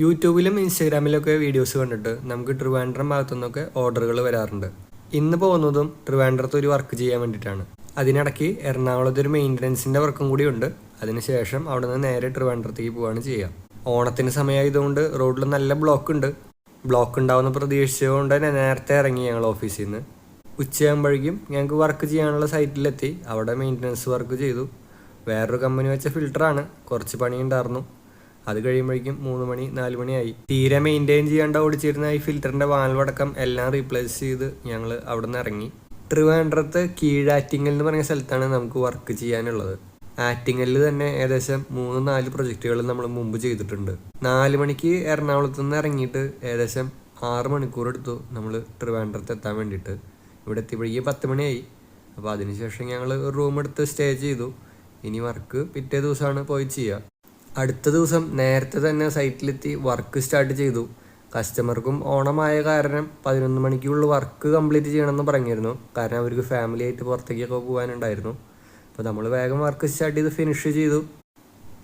യൂട്യൂബിലും ഇൻസ്റ്റാഗ്രാമിലൊക്കെ വീഡിയോസ് കണ്ടിട്ട് നമുക്ക് ട്രിവാൻഡ്രം ഭാഗത്തു നിന്നൊക്കെ ഓർഡറുകൾ വരാറുണ്ട്. ഇന്ന് പോകുന്നതും ട്രിവാൻഡ്രത്ത് ഒരു വർക്ക് ചെയ്യാൻ വേണ്ടിയിട്ടാണ്. അതിനിടയ്ക്ക് എറണാകുളത്ത് ഒരു മെയിന്റനൻസിന്റെ വർക്കും കൂടി ഉണ്ട്. അതിനുശേഷം അവിടെ നിന്ന് നേരെ ട്രിവാൻഡ്രത്തേക്ക് പോവുകയാണ് ചെയ്യുക ഓണത്തിന് സമയമായതുകൊണ്ട് റോഡിൽ നല്ല ബ്ലോക്ക് ഉണ്ട്. ബ്ലോക്ക് ഉണ്ടാവുന്ന പ്രതീക്ഷിച്ചുകൊണ്ട് തന്നെ നേരത്തെ ഇറങ്ങി ഞങ്ങൾ ഓഫീസിൽ നിന്ന്. ഉച്ചയാകുമ്പോഴേക്കും ഞങ്ങൾക്ക് വർക്ക് ചെയ്യാനുള്ള സൈറ്റിലെത്തി. അവിടെ മെയിന്റനൻസ് വർക്ക് ചെയ്തു. വേറൊരു കമ്പനി വെച്ച ഫിൽറ്ററാണ് കുറച്ച് പണിയുണ്ടായിരുന്നു. അത് കഴിയുമ്പോഴേക്കും മൂന്ന് മണി നാല് മണിയായി തീരെ മെയിന്റെയിൻ ചെയ്യാണ്ട് ഓടിച്ചിരുന്ന ഈ ഫിൽറ്ററിന്റെ വാൽവടക്കം എല്ലാം റീപ്ലേസ് ചെയ്ത് ഞങ്ങൾ അവിടെ നിന്ന് ഇറങ്ങി ട്രിവാൻഡ്രത്ത് കീഴാറ്റിങ്ങൽ എന്ന് പറയുന്ന സ്ഥലത്താണ് നമുക്ക് വർക്ക് ചെയ്യാനുള്ളത്. ആറ്റിങ്ങലിൽ തന്നെ ഏകദേശം മൂന്ന് നാല് പ്രൊജക്റ്റുകൾ നമ്മൾ മുമ്പ് ചെയ്തിട്ടുണ്ട്. നാല് മണിക്ക് എറണാകുളത്ത് നിന്ന് ഇറങ്ങിയിട്ട് ഏകദേശം ആറ് മണിക്കൂർ എടുത്തു നമ്മൾ ട്രിവാൻഡ്രത്ത് എത്താൻ വേണ്ടിയിട്ട്. ഇവിടെ എത്തിയപ്പോഴേക്കും പത്ത് മണിയായി അപ്പോൾ അതിനുശേഷം ഞങ്ങൾ റൂം എടുത്ത് സ്റ്റേ ചെയ്തു. ഇനി വർക്ക് പിറ്റേ ദിവസമാണ് പോയി ചെയ്യുക അടുത്ത ദിവസം നേരത്തെ തന്നെ സൈറ്റിലെത്തി വർക്ക് സ്റ്റാർട്ട് ചെയ്തു. കസ്റ്റമർക്കും ഓണമായ കാരണം പതിനൊന്ന് മണിക്കുള്ള വർക്ക് കംപ്ലീറ്റ് ചെയ്യണമെന്ന് പറഞ്ഞിരുന്നു. കാരണം അവർക്ക് ഫാമിലി ആയിട്ട് പുറത്തേക്കൊക്കെ പോകാനുണ്ടായിരുന്നു. അപ്പോൾ നമ്മൾ വേഗം വർക്ക് സ്റ്റാർട്ട് ചെയ്ത് ഫിനിഷ് ചെയ്തു.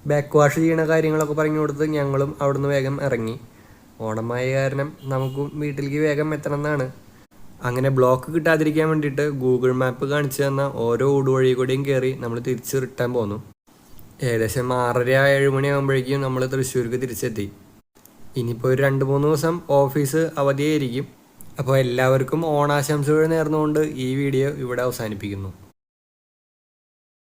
ബാക്ക് വാഷ് ചെയ്യണ കാര്യങ്ങളൊക്കെ പറഞ്ഞു കൊടുത്ത് ഞങ്ങളും അവിടുന്ന് വേഗം ഇറങ്ങി. ഓണമായ കാരണം നമുക്കും വീട്ടിലേക്ക് വേഗം എത്തണം എന്നാണ്. അങ്ങനെ ബ്ലോക്ക് കിട്ടാതിരിക്കാൻ വേണ്ടിയിട്ട് ഗൂഗിൾ മാപ്പ് കാണിച്ചു തന്ന ഓരോ ഊടുവഴി കൂടെയും കയറി നമ്മൾ തിരിച്ച് റിട്ടേൺ പോന്നു. ഏകദേശം ആറര ഏഴ് മണിയാകുമ്പോഴേക്കും നമ്മൾ തൃശ്ശൂർക്ക് തിരിച്ചെത്തി. ഇനിയിപ്പോൾ ഒരു രണ്ട് മൂന്ന് ദിവസം ഓഫീസ് അവധിയായിരിക്കും. അപ്പോൾ എല്ലാവർക്കും ഓണാശംസകൾ നേർന്നുകൊണ്ട് ഈ വീഡിയോ ഇവിടെ അവസാനിപ്പിക്കുന്നു.